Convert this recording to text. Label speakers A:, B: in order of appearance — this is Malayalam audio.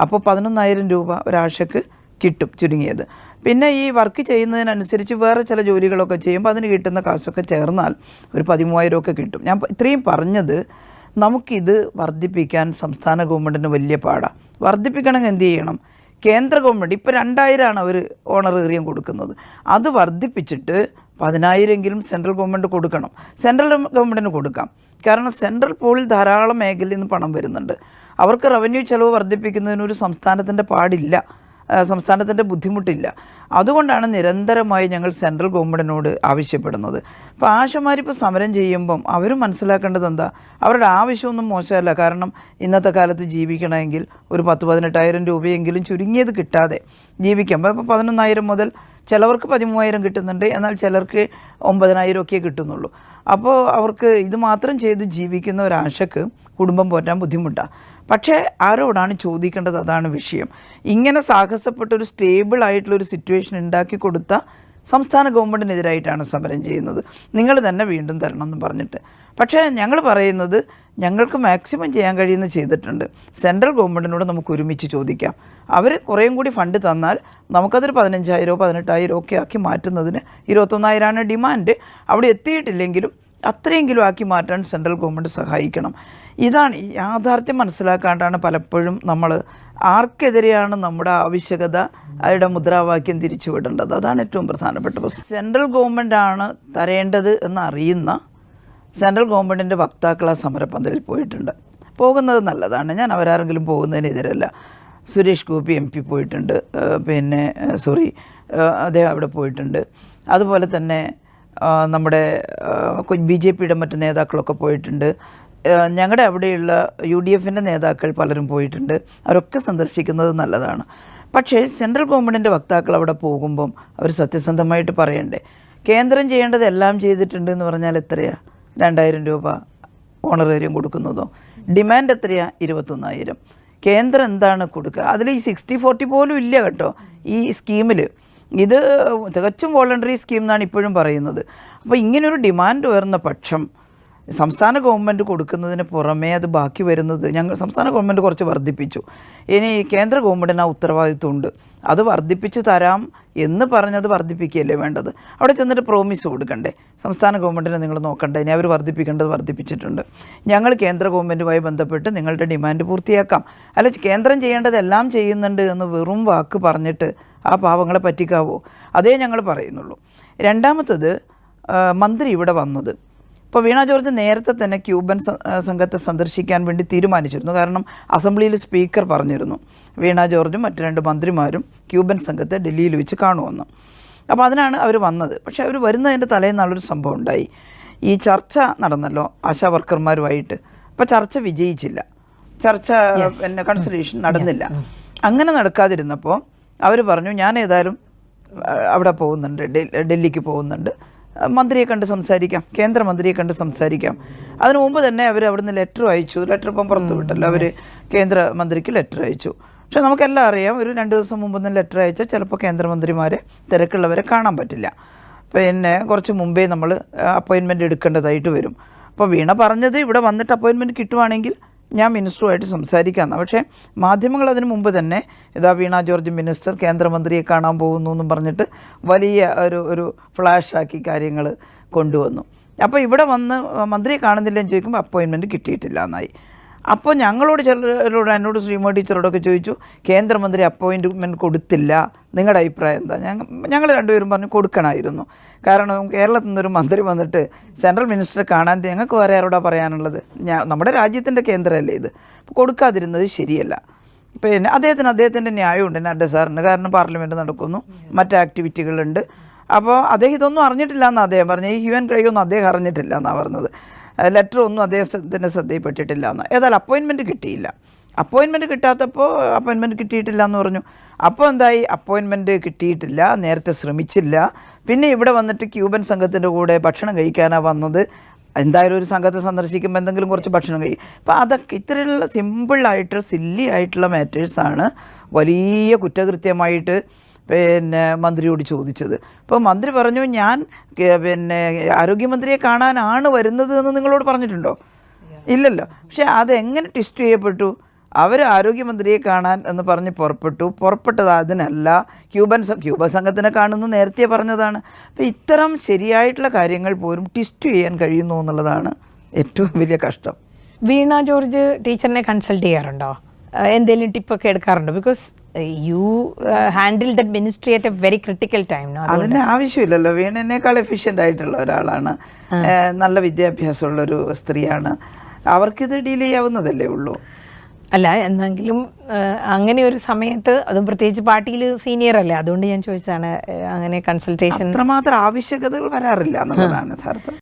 A: അപ്പോൾ പതിനൊന്നായിരം രൂപ ഒരാഴ്ചക്ക് കിട്ടും ചുരുങ്ങിയത്. പിന്നെ ഈ വർക്ക് ചെയ്യുന്നതിനനുസരിച്ച് വേറെ ചില ജോലികളൊക്കെ ചെയ്യുമ്പോൾ അതിന് കിട്ടുന്ന കാശൊക്കെ ചേർന്നാൽ ഒരു പതിമൂവായിരം ഒക്കെ കിട്ടും. ഞാൻ ഇത്രയും പറഞ്ഞത് നമുക്കിത് വർദ്ധിപ്പിക്കാൻ സംസ്ഥാന ഗവൺമെന്റിന് വലിയ പാടാണ് വർദ്ധിപ്പിക്കണമെങ്കിൽ എന്ത് ചെയ്യണം? കേന്ദ്ര ഗവൺമെന്റ് ഇപ്പോൾ രണ്ടായിരമാണ് അവർ ഏറിയം കൊടുക്കുന്നത്. അത് വർദ്ധിപ്പിച്ചിട്ട് പതിനായിരമെങ്കിലും സെൻട്രൽ ഗവൺമെന്റ് കൊടുക്കണം. സെൻട്രൽ ഗവൺമെന്റിന് കൊടുക്കാം. കാരണം സെൻട്രൽ പൂളിൽ ധാരാളം മേഖലയിൽ നിന്ന് പണം വരുന്നുണ്ട്. അവർക്ക് റവന്യൂ ചെലവ് വർദ്ധിപ്പിക്കുന്നതിന് ഒരു സംസ്ഥാനത്തിന്റെ പാടില്ല സംസ്ഥാനത്തിന്റെ ബുദ്ധിമുട്ടില്ല. അതുകൊണ്ടാണ് നിരന്തരമായി ഞങ്ങൾ സെൻട്രൽ ഗവൺമെന്റിനോട് ആവശ്യപ്പെടുന്നത്. അപ്പോൾ ആശമാരിപ്പോൾ സമരം ചെയ്യുമ്പം അവരും മനസ്സിലാക്കേണ്ടത് എന്താ? അവരുടെ ആവശ്യമൊന്നും മോശമല്ല. കാരണം ഇന്നത്തെ കാലത്ത് ജീവിക്കണമെങ്കിൽ ഒരു പത്ത് പതിനെട്ടായിരം രൂപയെങ്കിലും ചുരുങ്ങിയത് കിട്ടാതെ ജീവിക്കാം. ഇപ്പോൾ പതിനൊന്നായിരം മുതൽ ചിലവർക്ക് പതിമൂവായിരം കിട്ടുന്നുണ്ട്. എന്നാൽ ചിലർക്ക് ഒമ്പതിനായിരം ഒക്കെ കിട്ടുന്നുള്ളൂ. അപ്പോൾ അവർക്ക് ഇത് മാത്രം ചെയ്ത് ജീവിക്കുന്ന ഒരാശക്ക് കുടുംബം പോറ്റാൻ ബുദ്ധിമുട്ടാണ് പക്ഷേ ആരോടാണ് ചോദിക്കേണ്ടത്? അതാണ് വിഷയം. ഇങ്ങനെ സാഹസപ്പെട്ട ഒരു സ്റ്റേബിൾ ആയിട്ടുള്ള ഒരു സിറ്റുവേഷൻ ഉണ്ടാക്കി കൊടുത്ത സംസ്ഥാന ഗവൺമെന്റിനെതിരായിട്ടാണ് സമരം ചെയ്യുന്നത്. നിങ്ങൾ തന്നെ വീണ്ടും തരണം എന്ന് പറഞ്ഞിട്ട്. പക്ഷേ ഞങ്ങൾ പറയുന്നത് ഞങ്ങൾക്ക് മാക്സിമം ചെയ്യാൻ കഴിയുന്ന ചെയ്തിട്ടുണ്ട്. സെൻട്രൽ ഗവൺമെന്റിനോട് നമുക്ക് ഒരുമിച്ച് ചോദിക്കാം. അവർ കുറേയും കൂടി ഫണ്ട് തന്നാൽ നമുക്കതൊരു പതിനഞ്ചായിരമോ പതിനെട്ടായിരമോ ഒക്കെ ആക്കി മാറ്റുന്നതിന് ഇരുപത്തൊന്നായിരമാണ് ഡിമാൻഡ് അവിടെ എത്തിയിട്ടില്ലെങ്കിലും അത്രയെങ്കിലും ആക്കി മാറ്റാൻ സെൻട്രൽ ഗവൺമെന്റ് സഹായിക്കണം. ഇതാണ് യാഥാർത്ഥ്യം മനസ്സിലാക്കാണ്ടാണ് പലപ്പോഴും നമ്മൾ ആർക്കെതിരെയാണ് നമ്മുടെ ആവശ്യകത അവരുടെ മുദ്രാവാക്യം തിരിച്ചുവിടേണ്ടത് അതാണ് ഏറ്റവും പ്രധാനപ്പെട്ട പ്രശ്നം. സെൻട്രൽ ഗവൺമെന്റാണ് തരേണ്ടത് എന്നറിയുന്ന സെൻട്രൽ ഗവൺമെന്റിന്റെ വക്താക്കൾ ആ സമരപ്പന്തലിൽ പോയിട്ടുണ്ട്. പോകുന്നത് നല്ലതാണ്. ഞാൻ അവരാരെങ്കിലും പോകുന്നതിനെതിരല്ല. സുരേഷ് ഗോപി എം പി പോയിട്ടുണ്ട്. പിന്നെ സോറി അദ്ദേഹം അവിടെ പോയിട്ടുണ്ട്. അതുപോലെ തന്നെ നമ്മുടെ ബി ജെ പിയുടെ മറ്റ് നേതാക്കളൊക്കെ പോയിട്ടുണ്ട്. ഞങ്ങളുടെ അവിടെയുള്ള യു ഡി എഫിന്റെ നേതാക്കൾ പലരും പോയിട്ടുണ്ട്. അവരൊക്കെ സന്ദർശിക്കുന്നത് നല്ലതാണ്. പക്ഷേ സെൻട്രൽ ഗവൺമെന്റിന്റെ വക്താക്കൾ അവിടെ പോകുമ്പം അവർ സത്യസന്ധമായിട്ട് പറയണ്ടേ കേന്ദ്രം ചെയ്യേണ്ടത് എല്ലാം ചെയ്തിട്ടുണ്ട് എന്ന് പറഞ്ഞാൽ എത്രയാണ് രണ്ടായിരം രൂപ ഓണറേറിയം കൊടുക്കുന്നതോ? ഡിമാൻഡ് എത്രയാണ് ഇരുപത്തൊന്നായിരം. കേന്ദ്രം എന്താണ് കൊടുക്കുക അതിൽ ഈ സിക്സ്റ്റി ഫോർട്ടി പോലും ഇല്ല കേട്ടോ ഈ സ്കീമിൽ ഇത് തികച്ചും വോളണ്ടറി സ്കീം എന്നാണ് ഇപ്പോഴും പറയുന്നത്. അപ്പോൾ ഇങ്ങനൊരു ഡിമാൻഡ് ഉയർന്ന പക്ഷം സംസ്ഥാന ഗവൺമെന്റ് കൊടുക്കുന്നതിന് പുറമേ അത് ബാക്കി വരുന്നത് ഞങ്ങൾ സംസ്ഥാന ഗവൺമെന്റ് കുറച്ച് വർദ്ധിപ്പിച്ചു. ഇനി കേന്ദ്ര ഗവൺമെന്റിന് ആ ഉത്തരവാദിത്വമുണ്ട്. അത് വർദ്ധിപ്പിച്ച് തരാം എന്ന് പറഞ്ഞത് വർദ്ധിപ്പിക്കുകയല്ലേ വേണ്ടത്? അവിടെ ചെന്നിട്ട് പ്രോമിസ് കൊടുക്കണ്ടേ? സംസ്ഥാന ഗവൺമെന്റിനെ നിങ്ങൾ നോക്കണ്ടേ? ഇനി അവർ വർദ്ധിപ്പിക്കേണ്ടത് വർദ്ധിപ്പിച്ചിട്ടുണ്ട്. ഞങ്ങൾ കേന്ദ്ര ഗവൺമെന്റുമായി ബന്ധപ്പെട്ട് നിങ്ങളുടെ ഡിമാൻഡ് പൂർത്തിയാക്കാം. അല്ല കേന്ദ്രം ചെയ്യേണ്ടതെല്ലാം ചെയ്യുന്നുണ്ട് എന്ന് വെറും വാക്ക് പറഞ്ഞിട്ട് ആ പാവങ്ങളെ പറ്റിക്കാവോ? അതേ ഞങ്ങൾ പറയുന്നുള്ളൂ. രണ്ടാമത്തത് മന്ത്രി ഇവിടെ വന്നത്. ഇപ്പോൾ വീണ ജോർജ് നേരത്തെ തന്നെ ക്യൂബൻ സംഘത്തെ സന്ദർശിക്കാൻ വേണ്ടി തീരുമാനിച്ചിരുന്നു. കാരണം അസംബ്ലിയിൽ സ്പീക്കർ പറഞ്ഞിരുന്നു വീണ ജോർജും മറ്റു രണ്ട് മന്ത്രിമാരും ക്യൂബൻ സംഘത്തെ ഡൽഹിയിൽ വെച്ച് കാണുമെന്ന്. അപ്പോൾ അതിനാണ് അവർ വന്നത്. പക്ഷേ അവർ വരുന്നതിന്റെ തലേന്നാളൊരു സംഭവം ഉണ്ടായി. ഈ ചർച്ച നടന്നല്ലോ ആശാ വർക്കർമാരുമായിട്ട്. അപ്പോൾ ചർച്ച വിജയിച്ചില്ല. ചർച്ച പിന്നെ കൺസൾട്ടേഷൻ നടന്നില്ല. അങ്ങനെ നടക്കാതിരുന്നപ്പോൾ അവർ പറഞ്ഞു ഞാൻ ഏതായാലും അവിടെ പോകുന്നുണ്ട് ഡൽഹിക്ക് പോകുന്നുണ്ട്. മന്ത്രിയെ കണ്ട് സംസാരിക്കാം കേന്ദ്രമന്ത്രിയെ കണ്ട് സംസാരിക്കാം. അതിനു മുമ്പ് തന്നെ അവർ അവിടുന്ന് ലെറ്റർ അയച്ചു. ലെറ്റർ ഇപ്പം പുറത്തു വിട്ടല്ലോ. അവർ കേന്ദ്രമന്ത്രിക്ക് ലെറ്റർ അയച്ചു. പക്ഷെ നമുക്കെല്ലാം അറിയാം ഒരു രണ്ട് ദിവസം മുമ്പൊന്നും ലെറ്റർ അയച്ചാൽ ചിലപ്പോൾ കേന്ദ്രമന്ത്രിമാരെ തിരക്കുള്ളവരെ കാണാൻ പറ്റില്ല. പിന്നെ കുറച്ച് മുമ്പേ നമ്മൾ അപ്പോയിൻമെന്റ് എടുക്കേണ്ടതായിട്ട് വരും. അപ്പോൾ വീണ പറഞ്ഞത് ഇവിടെ വന്നിട്ട് അപ്പോയിൻമെന്റ് കിട്ടുവാണെങ്കിൽ ഞാൻ മിനിസ്റ്ററുമായിട്ട് സംസാരിക്കാമെന്ന്. പക്ഷേ മാധ്യമങ്ങൾ അതിന് മുമ്പ് തന്നെ ഇതാ വീണ ജോർജ് മിനിസ്റ്റർ കേന്ദ്രമന്ത്രിയെ കാണാൻ പോകുന്നു എന്നും പറഞ്ഞിട്ട് വലിയ ഒരു ഒരു ഫ്ലാഷാക്കി കാര്യങ്ങൾ കൊണ്ടുവന്നു. അപ്പോൾ ഇവിടെ വന്ന് മന്ത്രിയെ കാണുന്നില്ലെന്ന് ചോദിക്കുമ്പോൾ അപ്പോയിൻമെന്റ് കിട്ടിയിട്ടില്ല എന്നായി. അപ്പോൾ ഞങ്ങളോട് ചിലരോട് എന്നോട് ശ്രീമോ ടീച്ചറോടൊക്കെ ചോദിച്ചു കേന്ദ്രമന്ത്രി അപ്പോയിന്റ്മെന്റ് കൊടുത്തില്ല. നിങ്ങളുടെ അഭിപ്രായം എന്താ? ഞങ്ങൾ ഞങ്ങൾ രണ്ടുപേരും പറഞ്ഞു കൊടുക്കണമായിരുന്നു കാരണം കേരളത്തിൽ നിന്നൊരു മന്ത്രി വന്നിട്ട് സെൻട്രൽ മിനിസ്റ്ററെ കാണാൻ ഞങ്ങൾക്ക് വേറെ ആരോടാ പറയാനുള്ളത്? ഞാൻ നമ്മുടെ രാജ്യത്തിന്റെ കേന്ദ്രമല്ലേ ഇത്. കൊടുക്കാതിരുന്നത് ശരിയല്ല. പിന്നെ അദ്ദേഹത്തിന് അദ്ദേഹത്തിന്റെ ന്യായമുണ്ട് നഡ്ഡ സാറിന്. കാരണം പാർലമെന്റ് നടക്കുന്നു മറ്റ് ആക്ടിവിറ്റികളുണ്ട്. അപ്പോൾ അദ്ദേഹം ഇതൊന്നും അറിഞ്ഞിട്ടില്ല എന്നാണ് അദ്ദേഹം പറഞ്ഞത്. ഈ ഹ്യൂമൻ ക്രൈയൊന്നും അദ്ദേഹം അറിഞ്ഞിട്ടില്ല എന്നാണ് പറഞ്ഞത്. ലെറ്റർ ഒന്നും അദ്ദേഹത്തിന്റെ ശ്രദ്ധയിൽപ്പെട്ടിട്ടില്ല എന്ന്. ഏതായാലും അപ്പോയിൻമെന്റ് കിട്ടിയില്ല. അപ്പോയിൻമെന്റ് കിട്ടാത്തപ്പോൾ അപ്പോയിൻമെന്റ് കിട്ടിയിട്ടില്ല എന്ന് പറഞ്ഞു. അപ്പോൾ എന്തായി? അപ്പോയിൻമെന്റ് കിട്ടിയിട്ടില്ല നേരത്തെ ശ്രമിച്ചില്ല. പിന്നെ ഇവിടെ വന്നിട്ട് ക്യൂബൻ സംഘത്തിന്റെ കൂടെ ഭക്ഷണം കഴിക്കാനാണ് വന്നത്. എന്തായാലും ഒരു സംഘത്തെ സന്ദർശിക്കുമ്പോൾ എന്തെങ്കിലും കുറച്ച് ഭക്ഷണം കഴിക്കും അപ്പോൾ അതൊക്കെ ഇത്തരത്തിലുള്ള സിമ്പിളായിട്ട് സില്ലി ആയിട്ടുള്ള മാറ്റേഴ്സാണ് വലിയ കുറ്റകൃത്യമായിട്ട് പിന്നെ മന്ത്രിയോട് ചോദിച്ചത്. അപ്പോൾ മന്ത്രി പറഞ്ഞു ഞാൻ പിന്നെ ആരോഗ്യമന്ത്രിയെ കാണാനാണ് വരുന്നത് എന്ന് നിങ്ങളോട് പറഞ്ഞിട്ടുണ്ടോ? ഇല്ലല്ലോ. പക്ഷെ അതെങ്ങനെ ട്വിസ്റ്റ് ചെയ്യപ്പെട്ടു? അവർ ആരോഗ്യമന്ത്രിയെ കാണാൻ എന്ന് പറഞ്ഞ് പുറപ്പെട്ടു. പുറപ്പെട്ടത് അതിനല്ല. ക്യൂബൻ ക്യൂബൻ ക്യൂബ സംഘത്തിനെ കാണുന്നു നേരത്തെ പറഞ്ഞതാണ്. അപ്പോൾ ഇത്തരം ശരിയായിട്ടുള്ള കാര്യങ്ങൾ പോലും ട്വിസ്റ്റ് ചെയ്യാൻ കഴിയുന്നു എന്നുള്ളതാണ് ഏറ്റവും വലിയ കഷ്ടം.
B: വീണ ജോർജ് ടീച്ചറിനെ കൺസൾട്ട് ചെയ്യാറുണ്ടോ? എന്തെങ്കിലും ടിപ്പൊക്കെ എടുക്കാറുണ്ടോ? Because you handle the ministry at a very critical time
A: അതിന് ആവശ്യമില്ലല്ലോ. വീണേക്കാൾ എഫിഷ്യന്റ് ആയിട്ടുള്ള ഒരാളാണ്. നല്ല വിദ്യാഭ്യാസമുള്ള ഒരു സ്ത്രീയാണ്. അവർക്കിത് ഡീൽ ചെയ്യാവുന്നതല്ലേ ഉള്ളൂ?
B: അല്ല എന്നെങ്കിലും അങ്ങനെ ഒരു സമയത്ത് അതും പ്രത്യേകിച്ച് പാർട്ടിയിൽ സീനിയർ അല്ലേ? അതുകൊണ്ട് ഞാൻ ചോദിച്ചതാണ് അങ്ങനെ കൺസൾട്ടേഷൻ
A: അത്രമാത്രം ആവശ്യകതകൾ വരാറില്ല എന്നുള്ളതാണ് യഥാർത്ഥം.